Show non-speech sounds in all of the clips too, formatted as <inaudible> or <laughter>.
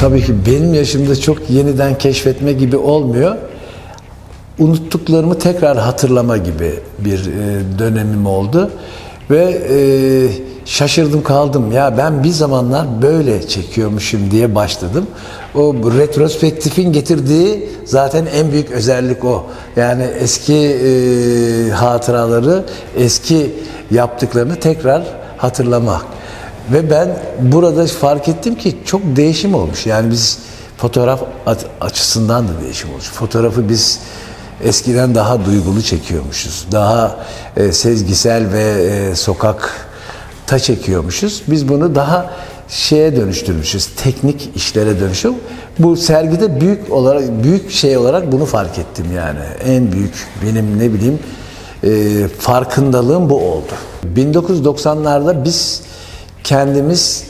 tabii ki benim yaşımda çok yeniden keşfetme gibi olmuyor. Unuttuklarımı tekrar hatırlama gibi bir e, dönemim oldu. Ve e, şaşırdım kaldım. Ya ben bir zamanlar böyle çekiyormuşum diye başladım. O retrospektifin getirdiği zaten en büyük özellik o. Yani eski e, hatıraları, eski yaptıklarını tekrar hatırlamak. Ve ben burada fark ettim ki çok değişim olmuş. Yani biz fotoğraf açısından da değişim olmuş. Fotoğrafı biz eskiden daha duygulu çekiyormuşuz. Daha e, sezgisel ve e, sokakta çekiyormuşuz. Biz bunu daha şeye dönüştürmüşüz. Teknik işlere dönüşüm. Bu sergide büyük olarak büyük şey olarak bunu fark ettim yani. En büyük benim ne bileyim e, farkındalığım bu oldu. 1990'larda biz kendimiz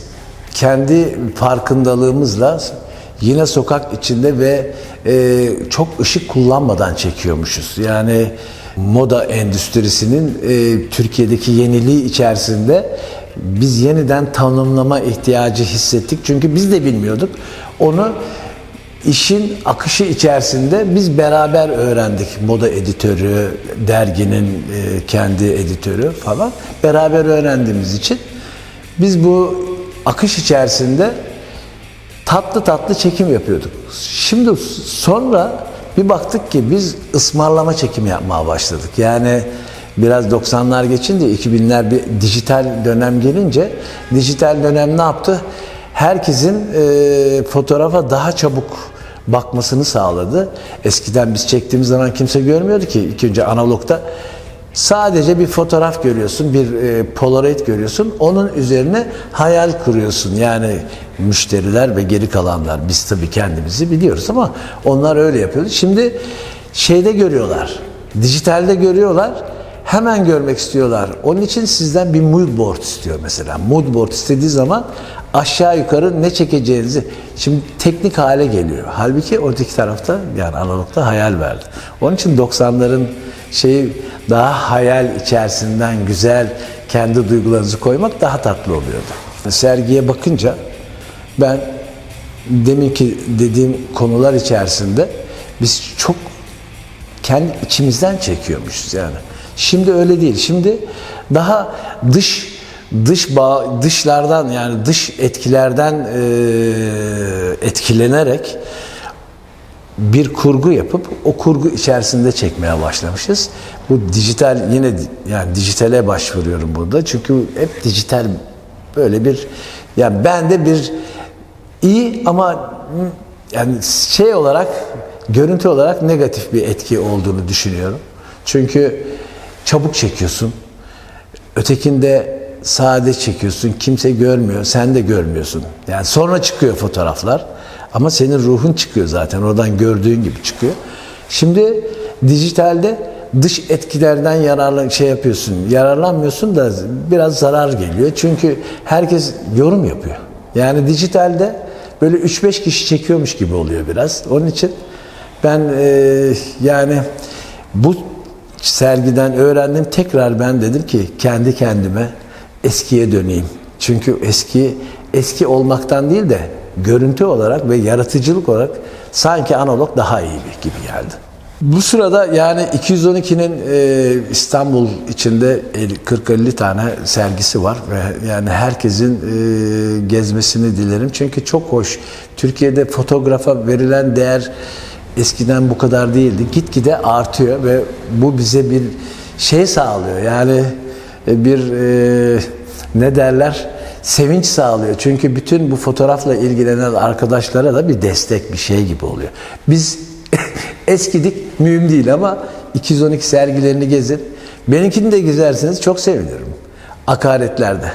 kendi farkındalığımızla yine sokak içinde ve e, çok ışık kullanmadan çekiyormuşuz. Yani moda endüstrisinin e, Türkiye'deki yeniliği içerisinde biz yeniden tanımlama ihtiyacı hissettik. Çünkü biz de bilmiyorduk. Onu işin akışı içerisinde biz beraber öğrendik. Moda editörü, derginin e, kendi editörü falan beraber öğrendiğimiz için biz bu akış içerisinde tatlı tatlı çekim yapıyorduk. Şimdi sonra bir baktık ki biz ısmarlama çekimi yapmaya başladık. Yani biraz 90'lar geçince 2000'ler bir dijital dönem gelince dijital dönem ne yaptı? Herkesin e, fotoğrafa daha çabuk bakmasını sağladı. Eskiden biz çektiğimiz zaman kimse görmüyordu ki. İlk önce analogta Sadece bir fotoğraf görüyorsun, bir e, polaroid görüyorsun. Onun üzerine hayal kuruyorsun. Yani müşteriler ve geri kalanlar. Biz tabii kendimizi biliyoruz ama onlar öyle yapıyordu. Şimdi şeyde görüyorlar. Dijitalde görüyorlar. Hemen görmek istiyorlar. Onun için sizden bir mood board istiyor mesela. Mood board istediği zaman aşağı yukarı ne çekeceğinizi şimdi teknik hale geliyor. Halbuki öteki tarafta yani analogta hayal verdi. Onun için 90'ların şeyi daha hayal içerisinden güzel kendi duygularınızı koymak daha tatlı oluyordu. Sergiye bakınca ben deminki dediğim konular içerisinde biz çok kendi içimizden çekiyormuşuz yani. Şimdi öyle değil. Şimdi daha dış dış bağ, dışlardan yani dış etkilerden eee, etkilenerek bir kurgu yapıp o kurgu içerisinde çekmeye başlamışız. Bu dijital yine yani dijitale başvuruyorum burada. Çünkü hep dijital böyle bir yani ben de bir iyi ama yani şey olarak görüntü olarak negatif bir etki olduğunu düşünüyorum. Çünkü çabuk çekiyorsun. Ötekinde sade çekiyorsun. Kimse görmüyor. Sen de görmüyorsun. Yani sonra çıkıyor fotoğraflar. Ama senin ruhun çıkıyor zaten. Oradan gördüğün gibi çıkıyor. Şimdi dijitalde dış etkilerden yararlan şey yapıyorsun. Yararlanmıyorsun da biraz zarar geliyor. Çünkü herkes yorum yapıyor. Yani dijitalde böyle 3-5 kişi çekiyormuş gibi oluyor biraz. Onun için ben e, yani bu sergiden öğrendim. Tekrar ben dedim ki kendi kendime eskiye döneyim. Çünkü eski eski olmaktan değil de görüntü olarak ve yaratıcılık olarak sanki analog daha iyi gibi geldi. Bu sırada yani 212'nin e, İstanbul içinde 40-50 tane sergisi var ve yani herkesin e, gezmesini dilerim. Çünkü çok hoş. Türkiye'de fotoğrafa verilen değer eskiden bu kadar değildi. Gitgide artıyor ve bu bize bir şey sağlıyor. Yani bir e, ne derler? Sevinç sağlıyor. Çünkü bütün bu fotoğrafla ilgilenen arkadaşlara da bir destek bir şey gibi oluyor. Biz <laughs> eskidik mühim değil ama 212 sergilerini gezin. Benimkini de gezerseniz çok sevinirim. Akaretlerde.